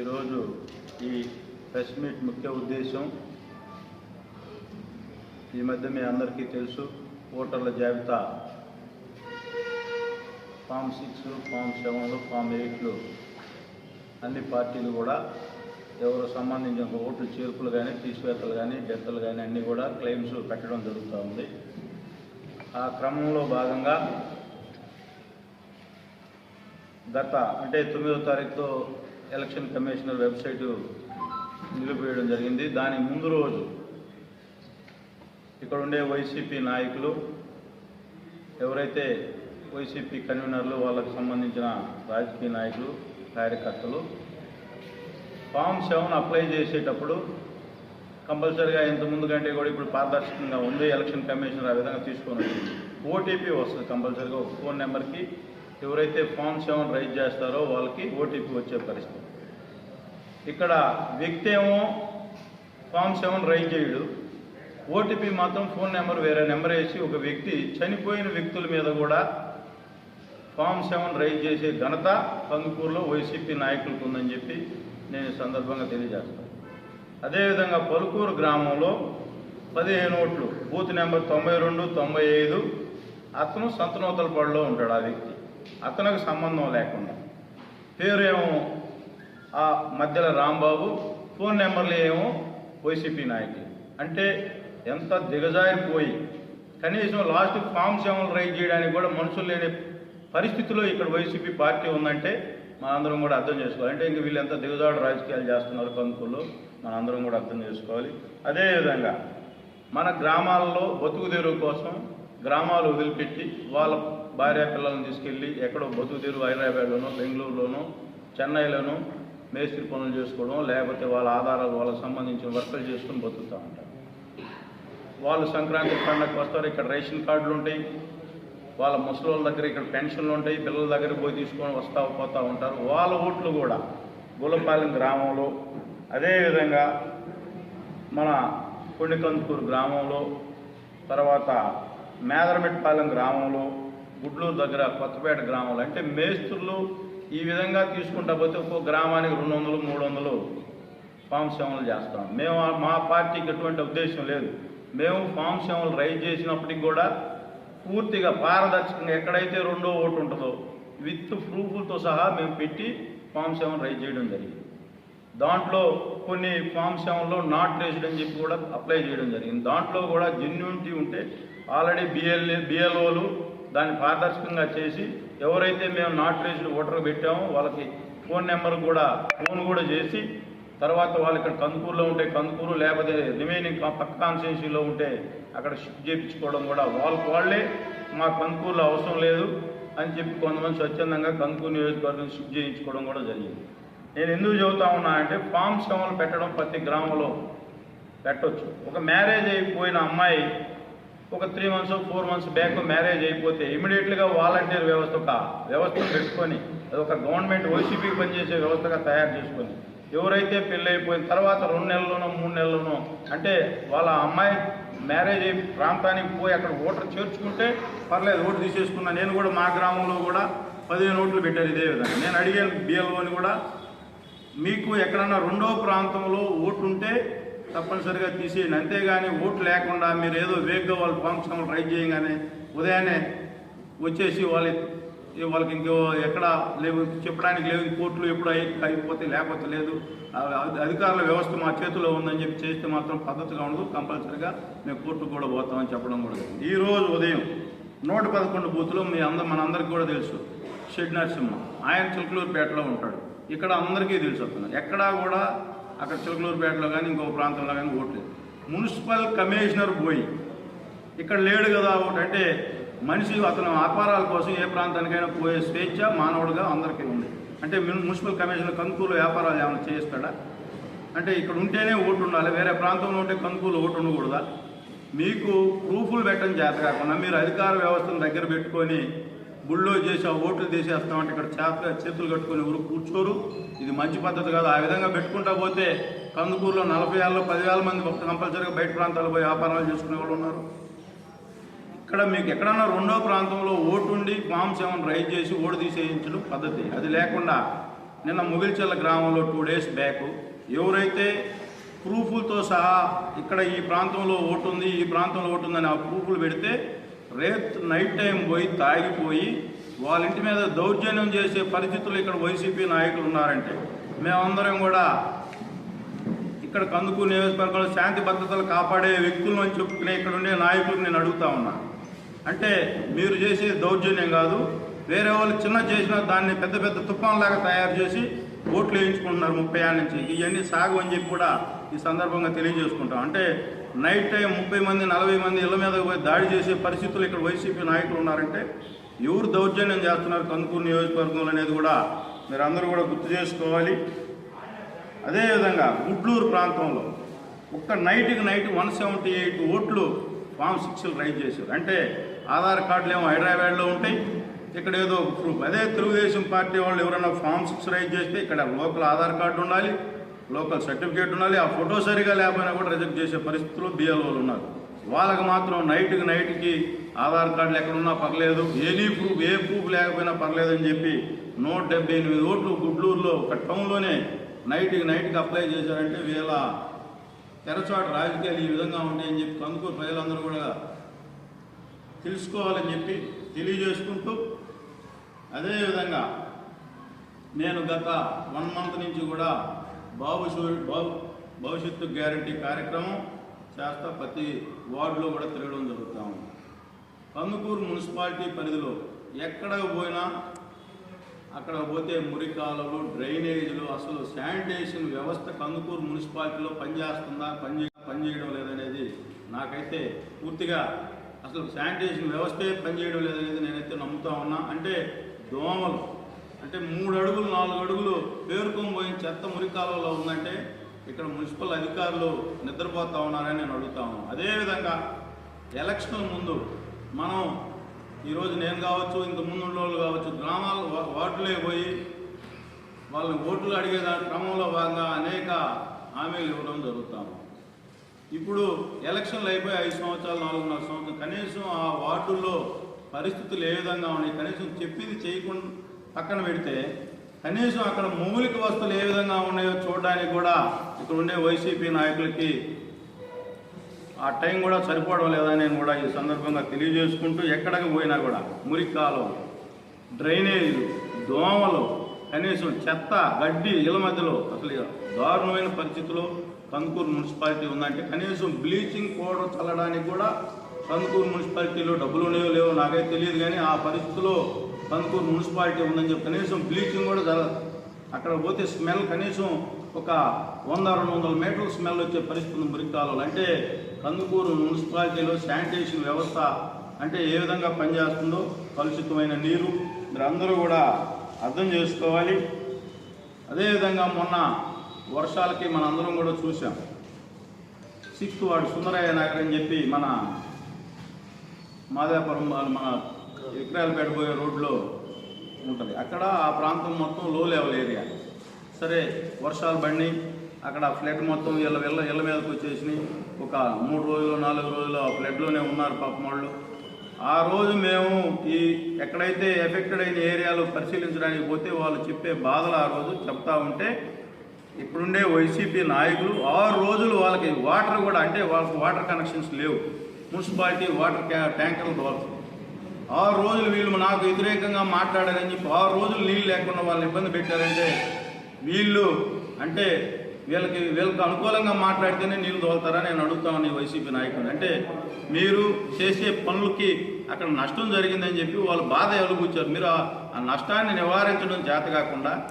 ఈరోజు ఈ press meet ముఖ్య ఉద్దేశం ఈ మధ్య మీ అందరికీ తెలుసు ఓటర్ల జాబితా. ఫామ్ సిక్స్ ఫామ్ సెవెన్లు ఫామ్ ఎయిట్లు అన్ని పార్టీలు కూడా ఎవరు సంబంధించిన ఓట్లు చేర్పులు కానీ తీసివేతలు కానీ డెత్లు కానీ అన్నీ కూడా క్లెయిమ్స్ పెట్టడం జరుగుతూ ఉంది. ఆ క్రమంలో భాగంగా గత అంటే తొమ్మిదో తారీఖుతో ఎలక్షన్ కమిషనర్ వెబ్సైటు నిలిపివేయడం జరిగింది. దాని ముందు రోజు ఇక్కడ ఉండే వైసీపీ నాయకులు ఎవరైతే వైసీపీ కన్వీనర్లు వాళ్ళకు సంబంధించిన రాజకీయ నాయకులు కార్యకర్తలు ఫామ్ సెవెన్ అప్లై చేసేటప్పుడు కంపల్సరీగా ఇంత ముందు కంటే కూడా ఇప్పుడు పారదర్శకంగా ఉంది. ఎలక్షన్ కమిషనర్ ఆ విధంగా తీసుకొని ఓటీపీ వస్తుంది కంపల్సరీగా ఒక ఫోన్ నెంబర్కి. ఎవరైతే ఫామ్ సెవెన్ రైజ్ చేస్తారో వాళ్ళకి ఓటీపీ వచ్చే పరిస్థితి. ఇక్కడ వ్యక్తి ఏమో ఫామ్ సెవెన్ రైజ్ చేయడు. ఓటీపీ మాత్రం ఫోన్ నెంబర్ వేరే నెంబర్ వేసి ఒక వ్యక్తి చనిపోయిన వ్యక్తుల మీద కూడా ఫామ్ సెవెన్ రైజ్ చేసే ఘనత కందుకూరులో వైసీపీ నాయకులకు ఉందని చెప్పి నేను సందర్భంగా తెలియజేస్తాను. అదేవిధంగా పలుకూరు గ్రామంలో పదిహేను ఓట్లు బూత్ నెంబర్ తొంభై రెండు తొంభై ఐదు అతను సంతనూతలపాడులో ఉంటాడు ఆ వ్యక్తి. అతనికి సంబంధం లేకుండా. పేరు ఏమో ఆ మధ్యలో రాంబాబు ఫోన్ నెంబర్లు ఏమో వైసీపీ నాయకులు. అంటే ఎంత దిగజారిపోయి కనీసం లాస్ట్ ఫామ్ సెవెన్ రైజ్ చేయడానికి కూడా మనుషులు లేని పరిస్థితిలో ఇక్కడ వైసీపీ పార్టీ ఉందంటే మనందరం కూడా అర్థం చేసుకోవాలి. అంటే ఇంక వీళ్ళు ఎంత దిగజాడు రాజకీయాలు చేస్తున్నారు కందుకూరులో మనందరం కూడా అర్థం చేసుకోవాలి. అదేవిధంగా మన గ్రామాల్లో బతుకుదేరు కోసం గ్రామాలు వదిలిపెట్టి వాళ్ళ భార్య పిల్లల్ని తీసుకెళ్ళి ఎక్కడో బతుకుతీరు హైదరాబాద్లోనో బెంగళూరులోనో చెన్నైలోనో మేస్త్రి పనులు చేసుకోవడం లేకపోతే వాళ్ళ ఆధారాలు వాళ్ళకి సంబంధించిన వర్కులు చేసుకుని బతుకుతూ ఉంటారు. వాళ్ళు సంక్రాంతి పండగకి వస్తారు ఇక్కడ రేషన్ కార్డులు ఉంటాయి. వాళ్ళ ముసలి దగ్గర ఇక్కడ పెన్షన్లు ఉంటాయి పిల్లల దగ్గర పోయి తీసుకొని వస్తూ పోతూ ఉంటారు. వాళ్ళ ఓట్లు కూడా గులపాలెం గ్రామంలో అదేవిధంగా మన కొండికందుకూరు గ్రామంలో తర్వాత మేదరమెట్పాలెం గ్రామంలో గుడ్లూరు దగ్గర కొత్తపేట గ్రామంలో. అంటే మేస్త్రులు ఈ విధంగా తీసుకుంటా పోతే ఒక్కో గ్రామానికి రెండు వందలు మూడు వందలు ఫామ్ సేవలు చేస్తాం. మేము మా పార్టీకి ఎటువంటి ఉద్దేశం లేదు. మేము ఫామ్ సేవలు రైజ్ చేసినప్పటికి కూడా పూర్తిగా పారదర్శకంగా ఎక్కడైతే రెండో ఓటు ఉంటుందో విత్ ప్రూఫ్లతో సహా మేము పెట్టి ఫామ్ సెవెన్ రైజ్ చేయడం జరిగింది. దాంట్లో కొన్ని ఫామ్ సెవెన్లో నాట్ రేజ్డ్ అని చెప్పి కూడా అప్లై చేయడం జరిగింది. దాంట్లో కూడా జెన్యూనిటీ ఉంటే ఆల్రెడీ బిఎల్ఏ బిఎల్ఓలు దాన్ని పారదర్శకంగా చేసి ఎవరైతే మేము నాట్ రేజ్డ్ ఓటర్ పెట్టామో వాళ్ళకి ఫోన్ నెంబర్ కూడా ఫోన్ కూడా చేసి తర్వాత వాళ్ళు ఇక్కడ కందుకూరులో ఉంటే కందుకూరు లేకపోతే రిమైనింగ్ పక్క కాన్స్టిట్యూన్సీలో ఉంటే అక్కడ షిఫ్ట్ చేయించుకోవడం కూడా వాళ్ళకి వాళ్ళే మా కందుకూరులో అవసరం లేదు అని చెప్పి కొంతమంది స్వచ్ఛందంగా కందుకూరు నియోజకవర్గం షిఫ్ట్ చేయించుకోవడం కూడా జరిగింది. నేను ఎందుకు చెబుతా ఉన్నా అంటే ఫామ్ సెవెన్లు పెట్టడం ప్రతి గ్రామంలో పెట్టొచ్చు. ఒక మ్యారేజ్ అయిపోయిన అమ్మాయి ఒక three months four months back marriage అయిపోతే ఇమీడియట్గా వాలంటీర్ వ్యవస్థ ఒక వ్యవస్థను పెట్టుకొని అది ఒక గవర్నమెంట్ వైసీపీ పనిచేసే వ్యవస్థగా తయారు చేసుకొని ఎవరైతే పెళ్ళైపోయిన తర్వాత రెండు నెలల్లోనో మూడు నెలల్లోనో అంటే వాళ్ళ అమ్మాయి మ్యారేజ్ అయి ప్రాంతానికి పోయి అక్కడ ఓటర్ చేర్చుకుంటే పర్లేదు ఓటు తీసేసుకున్నా. నేను కూడా మా గ్రామంలో కూడా పదిహేను ఓట్లు పెట్టారు ఇదే విధంగా. నేను అడిగాను బిఎల్ఓని కూడా మీకు ఎక్కడన్నా రెండో ప్రాంతంలో ఓటు ఉంటే తప్పనిసరిగా తీసేయండి. అంతేగాని ఓట్లు లేకుండా మీరు ఏదో వేగ్గా వాళ్ళు ఫంక్షన్ ట్రై చేయగానే ఉదయాన్నే వచ్చేసి వాళ్ళ వాళ్ళకి ఇంకో ఎక్కడ లేవు చెప్పడానికి లేవు కోర్టులు ఎప్పుడు అయిపోతే లేకపోతే లేదు. అధికారుల వ్యవస్థ మా చేతిలో ఉందని చెప్పి చేస్తే మాత్రం పద్ధతిగా ఉండదు. కంపల్సరిగా మేము కోర్టుకు కూడా పోతామని చెప్పడం కూడా ఈ రోజు ఉదయం నూట పదకొండు బూతులు మీ అందరం మనందరికీ కూడా తెలుసు. షెడ్ నరసింహ ఆయన చిలుకలూరుపేటలో ఉంటాడు. ఇక్కడ అందరికీ తెలుసు ఎక్కడా కూడా అక్కడ చిలకలూరుపేటలో కానీ ఇంకో ప్రాంతంలో కానీ ఓట్లేదు. మున్సిపల్ కమిషనర్ పోయి ఇక్కడ లేడు కదా ఒకటంటే మనిషి అతను వ్యాపారాల కోసం ఏ ప్రాంతానికైనా పోయే స్వేచ్ఛ మానవుడిగా అందరికీ ఉంది. అంటే మున్సిపల్ కమిషనర్ కందుకూరు వ్యాపారాలు ఏమైనా చేస్తాడా అంటే ఇక్కడ ఉంటేనే ఓటు ఉండాలి వేరే ప్రాంతంలో ఉంటే కందుకూరు ఓటు ఉండకూడదా? మీకు ప్రూఫ్లు పెట్టడం చేత కాకుండా మీరు అధికార వ్యవస్థను దగ్గర పెట్టుకొని గుళ్ళో చేసి ఆ ఓట్లు తీసేస్తామంటే ఇక్కడ చేత చేతులు కట్టుకొని ఎవరు కూర్చోరు. ఇది మంచి పద్ధతి కాదు. ఆ విధంగా పెట్టుకుంటా పోతే కందుకూరులో నలభై ఏళ్ళలో పదివేల మంది కంపల్సరీగా బయట ప్రాంతాలు పోయి వ్యాపారాలు చేసుకునే వాళ్ళు ఉన్నారు. ఇక్కడ మీకు ఎక్కడన్నా రెండో ప్రాంతంలో ఓటుండి మాంసం ఏమైనా సెవెన్ చేసి ఓటు తీసేయించడం పద్ధతి. అది లేకుండా నిన్న ముగిల్చెల్ల గ్రామంలో టూ డేస్ బ్యాక్ ఎవరైతే ప్రూఫ్లతో సహా ఇక్కడ ఈ ప్రాంతంలో ఓటు ఉంది ఈ ప్రాంతంలో ఓటు ఉందని ఆ ప్రూఫ్లు పెడితే రేపు నైట్ టైం పోయి తాగిపోయి వాళ్ళ ఇంటి మీద దౌర్జన్యం చేసే పరిస్థితులు ఇక్కడ వైసీపీ నాయకులు ఉన్నారంటే మేమందరం కూడా ఇక్కడ కందుకూరు నియోజకవర్గంలో శాంతి భద్రతలు కాపాడే వ్యక్తులు అని చెప్పుకునే ఇక్కడ ఉండే నాయకులు నేను అడుగుతా ఉన్నా. అంటే మీరు చేసే దౌర్జన్యం కాదు వేరే వాళ్ళు చిన్న చేసిన దాన్ని పెద్ద పెద్ద తుఫాన్లాగా తయారు చేసి ఓట్లు వేయించుకుంటున్నారు ముప్పై ఏళ్ళ నుంచి. ఇవన్నీ సాగు అని చెప్పి కూడా ఈ సందర్భంగా తెలియజేసుకుంటాం. అంటే నైట్ టైం ముప్పై మంది నలభై మంది ఇళ్ళ మీద పోయి దాడి చేసే పరిస్థితులు ఇక్కడ వైసీపీ నాయకులు ఉన్నారంటే ఎవరు దౌర్జన్యం చేస్తున్నారు కందుకూరు నియోజకవర్గంలో అనేది కూడా మీరు అందరూ కూడా గుర్తు చేసుకోవాలి. అదేవిధంగా గుడ్లూరు ప్రాంతంలో ఒక్క నైట్కి నైట్ వన్ సెవెంటీ ఎయిట్ ఓట్లు ఫామ్ సిక్స్లు రైజ్ చేశారు. అంటే ఆధార్ కార్డులు ఏమో హైదరాబాద్లో ఉంటాయి ఇక్కడ ఏదో ప్రూఫ్. అదే తెలుగుదేశం పార్టీ వాళ్ళు ఎవరైనా ఫామ్ సిక్స్ రైజ్ చేస్తే ఇక్కడ లోకల్ ఆధార్ కార్డు ఉండాలి లోకల్ సర్టిఫికేట్ ఉండాలి ఆ ఫోటో సరిగా లేకపోయినా కూడా రిజెక్ట్ చేసే పరిస్థితుల్లో బిఎల్ఓలు ఉన్నారు. వాళ్ళకి మాత్రం నైట్కి నైట్కి ఆధార్ కార్డులు ఎక్కడున్నా పర్లేదు ఎనీ ప్రూఫ్ ఏ ప్రూఫ్ లేకపోయినా పర్లేదు అని చెప్పి నూట డెబ్బై ఎనిమిది ఓట్లు గుడ్లూరులో ఒక టౌన్లోనే నైట్కి నైట్కి అప్లై చేశారంటే వీళ్ళ తెరచాటు రాజకీయాలు ఈ విధంగా ఉంటాయని చెప్పి కందుకూరు ప్రజలందరూ కూడా తెలుసుకోవాలని చెప్పి తెలియజేసుకుంటూ అదేవిధంగా నేను గత వన్ మంత్ నుంచి కూడా బాబు బాబు భవిష్యత్తు గ్యారంటీ కార్యక్రమం చేస్తా ప్రతి వార్డులో కూడా తిరగడం జరుగుతూ ఉంది. కందుకూరు మున్సిపాలిటీ పరిధిలో ఎక్కడ పోయినా అక్కడ పోతే మురికాలలు డ్రైనేజీలు అసలు శానిటేషన్ వ్యవస్థ కందుకూరు మున్సిపాలిటీలో పనిచేస్తుందా పని పనిచేయడం లేదనేది నాకైతే పూర్తిగా అసలు శానిటేషన్ వ్యవస్థే పనిచేయడం లేదనేది నేనైతే నమ్ముతా ఉన్నా. అంటే దోమలు అంటే మూడు అడుగులు నాలుగు అడుగులు పేరుకొని పోయిన చెత్త మురికాలలో ఉందంటే ఇక్కడ మున్సిపల్ అధికారులు నిద్రపోతా ఉన్నారని నేను అడుగుతా ఉన్నాను అదేవిధంగా ఎలక్షన్ ముందు మనం ఈరోజు నేను కావచ్చు ఇంత ముందు వాళ్ళు కావచ్చు గ్రామాలు వా- పోయి వాళ్ళని ఓట్లు అడిగే దాని క్రమంలో భాగంగా అనేక హామీలు ఇవ్వడం జరుగుతాము ఇప్పుడు ఎలక్షన్లు అయిపోయి ఐదు సంవత్సరాలు నాలుగున్నర సంవత్సరం కనీసం ఆ వార్డుల్లో పరిస్థితులు ఏ విధంగా ఉన్నాయి కనీసం చెప్పింది చేయకుండా పక్కన పెడితే కనీసం అక్కడ మౌలిక వస్తువులు ఏ విధంగా ఉన్నాయో చూడడానికి కూడా ఇక్కడ ఉండే వైసీపీ నాయకులకి ఆ టైం కూడా సరిపోవడం లేదని నేను కూడా ఈ సందర్భంగా తెలియజేసుకుంటూ ఎక్కడికి పోయినా కూడా మురికాలు డ్రైనేజీలు దోమలు కనీసం చెత్త గడ్డి ఇళ్ళ మధ్యలో అసలు దారుణమైన పరిస్థితిలో కందుకూరు మున్సిపాలిటీ ఉందంటే కనీసం బ్లీచింగ్ పౌడర్ చల్లడానికి కూడా కందుకూరు మున్సిపాలిటీలో డబ్బులు ఉన్నాయో లేవో నాకైతే తెలియదు కానీ ఆ పరిస్థితిలో కందుకూరు మున్సిపాలిటీ ఉందని చెప్పి కనీసం బ్లీచింగ్ కూడా జరగదు. అక్కడ పోతే స్మెల్ కనీసం ఒక వంద రెండు వందల మీటర్ల స్మెల్ వచ్చే పరిస్థితి ఉంది మురికాలలో అంటే కందుకూరు మున్సిపాలిటీలో శానిటేషన్ వ్యవస్థ అంటే ఏ విధంగా పనిచేస్తుందో కలుషితమైన నీరు మీరు అందరూ కూడా అర్థం చేసుకోవాలి. అదేవిధంగా మొన్న వర్షాలకి మన అందరం కూడా చూసాం సిక్స్త్ వార్డు సుందరయ్య నగర్ అని చెప్పి మన మాదాపురం మన విక్రాయలపేట పోయే రోడ్లో ఉంటుంది. అక్కడ ఆ ప్రాంతం మొత్తం లో లెవెల్ ఏరియా సరే వర్షాలు పడినాయి. అక్కడ ఫ్లడ్ మొత్తం ఇళ్ళ ఇళ్ళ ఇళ్ళ మీదకి వచ్చేసినాయి. ఒక మూడు రోజులు నాలుగు రోజులు ఆ ఫ్లడ్లోనే ఉన్నారు పాపం వాళ్ళు. ఆ రోజు మేము ఈ ఎక్కడైతే ఎఫెక్టెడ్ అయిన ఏరియాలో పరిశీలించడానికి పోతే వాళ్ళు చెప్పే బాధలు ఆ రోజు చెప్తా ఉంటే ఇప్పుడుండే వైసీపీ నాయకులు ఆరు రోజులు వాళ్ళకి వాటర్ కూడా అంటే వాళ్ళకి వాటర్ కనెక్షన్స్ లేవు. మున్సిపాలిటీ వాటర్ క్యా ట్యాంకర్లు ఆరు రోజులు వీళ్ళు నాకు వ్యతిరేకంగా మాట్లాడారని చెప్పి ఆరు రోజులు నీళ్ళు లేకుండా వాళ్ళని ఇబ్బంది పెట్టారంటే వీళ్ళు అంటే వీళ్ళకి వీళ్ళకి అనుకూలంగా మాట్లాడితేనే నీళ్ళు తోలుతారని నేను అడుగుతామని వైసీపీ నాయకుడు అంటే మీరు చేసే పనులకి అక్కడ నష్టం జరిగిందని చెప్పి వాళ్ళు బాధ ఎలుగుచ్చారు. మీరు ఆ- ఆ నష్టాన్ని నివారించడం చేత కాకుండా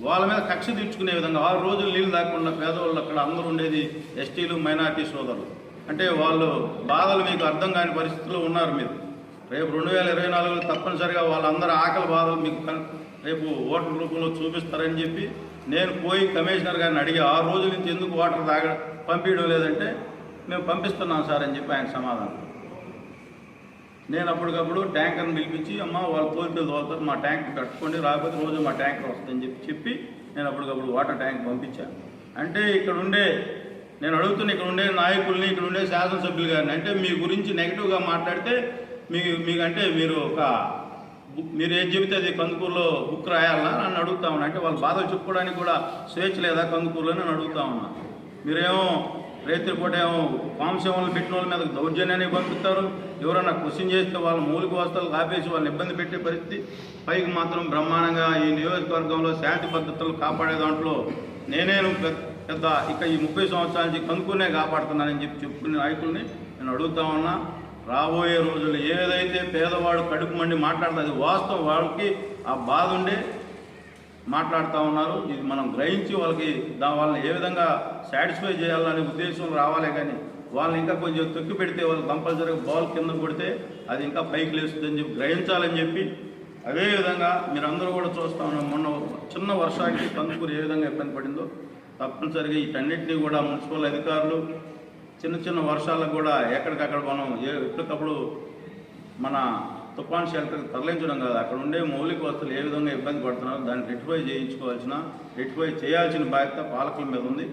వాళ్ళ మీద కక్ష తీర్చుకునే విధంగా ఆరు రోజులు నీళ్ళు లేకుండా పేదవాళ్ళు అక్కడ అందరూ ఉండేది ఎస్టీలు మైనార్టీ సోదరులు. అంటే వాళ్ళు బాధలు మీకు అర్థం కాని పరిస్థితుల్లో ఉన్నారు మీరు. రేపు రెండు వేల ఇరవై నాలుగులో తప్పనిసరిగా వాళ్ళందరూ ఆకలి బాధలు మీకు రేపు ఓటర్ రూపంలో చూపిస్తారని చెప్పి నేను పోయి కమిషనర్ గారిని అడిగి ఆ రోజు నుంచి ఎందుకు వాటర్ తాగ పంపించడం లేదంటే మేము పంపిస్తున్నాం సార్ అని చెప్పి ఆయన సమాధానం. నేను అప్పటికప్పుడు ట్యాంకర్ని పిలిపించి అమ్మ వాళ్ళు తోలితే తోలుతారు మా ట్యాంక్ కట్టుకోండి రాకపోతే రోజు మా ట్యాంకర్ వస్తుందని చెప్పి చెప్పి నేను అప్పటికప్పుడు వాటర్ ట్యాంక్ పంపించాను. అంటే ఇక్కడ ఉండే నేను అడుగుతున్న ఇక్కడ ఉండే నాయకుల్ని ఇక్కడ ఉండే శాసనసభ్యులు గారిని అంటే మీ గురించి నెగిటివ్గా మాట్లాడితే మీ మీకంటే మీరు ఒక బుక్ మీరు ఏం చెబితే అది కందుకూరులో బుక్ రాయాలా అని అడుగుతా ఉన్నా. అంటే వాళ్ళ బాధలు చెప్పుకోవడానికి కూడా స్వేచ్ఛ లేదా కందుకూరులో నేను అడుగుతా ఉన్నా. మీరేమో రైతుల పూట ఏమో పాంశంలో పెట్టిన వాళ్ళ మీద దౌర్జన్యాన్ని పంపిస్తారు ఎవరైనా క్వశ్చన్ చేస్తే వాళ్ళ మౌలిక వస్తువులు ఆపేసి వాళ్ళని ఇబ్బంది పెట్టే పరిస్థితి. పైకి మాత్రం బ్రహ్మాండంగా ఈ నియోజకవర్గంలో శాంతి భద్రతలు కాపాడే దాంట్లో నేనేను పెద్ద- పెద్ద ఇక ఈ ముప్పై సంవత్సరాల నుంచి కందుకునే కాపాడుతున్నానని చెప్పి చెప్పుకునే నాయకుల్ని నేను అడుగుతా ఉన్నా. రాబోయే రోజుల్లో ఏదైతే పేదవాడు కడుపు మండి మాట్లాడుతుంది అది వాస్తవం. వాళ్ళకి ఆ బాధ ఉండే మాట్లాడుతూ ఉన్నారు. ఇది మనం గ్రహించి వాళ్ళకి దా వాళ్ళని ఏ విధంగా సాటిస్ఫై చేయాలనే ఉద్దేశం రావాలే కానీ వాళ్ళని ఇంకా కొంచెం తొక్కి పెడితే వాళ్ళు కంపల్సరీగా బాల్ కింద కొడితే అది ఇంకా పైకి లేస్తుందని చెప్పి గ్రహించాలని చెప్పి అదే విధంగా మీరందరూ కూడా చూస్తూ ఉన్నాం. మొన్న చిన్న వర్షానికి కందుకూరు ఏ విధంగా ఇబ్బంది పడిందో తప్పనిసరిగా వీటన్నిటినీ కూడా మున్సిపల్ అధికారులు చిన్న చిన్న వర్షాలకు కూడా ఎక్కడికక్కడ మనం ఏ ఎప్పటికప్పుడు మన తుఫాన్ షెల్టర్ తరలించడం కాదు. అక్కడ ఉండే మౌలిక వస్తువులు ఏ విధంగా ఇబ్బంది పడుతున్నారో దాన్ని రెక్టిఫై చేయించుకోవాల్సిన రెక్టిఫై చేయాల్సిన బాధ్యత పాలకుల మీద ఉంది.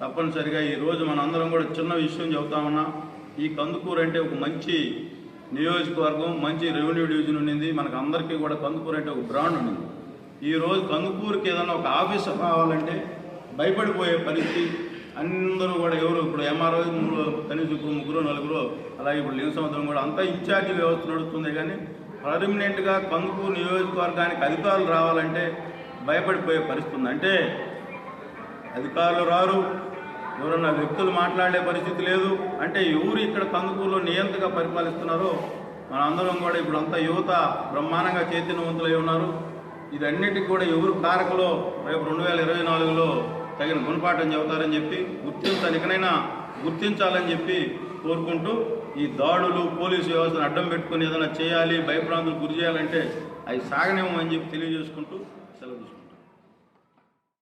తప్పనిసరిగా ఈరోజు మనందరం కూడా చిన్న విషయం చెబుతామన్నా ఈ కందుకూరు అంటే ఒక మంచి నియోజకవర్గం మంచి రెవెన్యూ డివిజన్ ఉండింది. మనకు అందరికీ కూడా కందుకూరు అంటే ఒక బ్రాండ్ ఉండింది. ఈరోజు కందుకూరుకి ఏదైనా ఒక ఆఫీసర్ రావాలంటే భయపడిపోయే పరిస్థితి అందరూ కూడా ఎవరు ఇప్పుడు ఎంఆర్ఓ కనీసం ఇప్పుడు ముగ్గురు నలుగురు అలాగే ఇప్పుడు లేని సంవత్సరం కూడా అంతా ఇన్ఛార్జి వ్యవస్థ నడుస్తుంది కానీ పర్మనెంట్గా కందుకూరు నియోజకవర్గానికి అధికారులు రావాలంటే భయపడిపోయే పరిస్థితి ఉంది. అంటే అధికారులు రారు ఎవరన్నా వ్యక్తులు మాట్లాడే పరిస్థితి లేదు. అంటే ఎవరు ఇక్కడ కందుకూరులో నియంతగా పరిపాలిస్తున్నారో మనందరం కూడా ఇప్పుడు అంతా యువత బ్రహ్మాండంగా చైతన్యవంతులై ఉన్నారు. ఇదన్నిటికి కూడా ఎవరు కారకులో రేపు రెండు వేల ఇరవై నాలుగులో తగిన గుణపాఠం చెబుతారని చెప్పి గుర్తించాలి. ఎక్కడైనా గుర్తించాలని చెప్పి కోరుకుంటూ ఈ దాడులు పోలీసు వ్యవస్థను అడ్డం పెట్టుకుని ఏదైనా చేయాలి భయప్రాంతులు గురి చేయాలంటే అవి సాగనేమో అని చెప్పి తెలియజేసుకుంటూ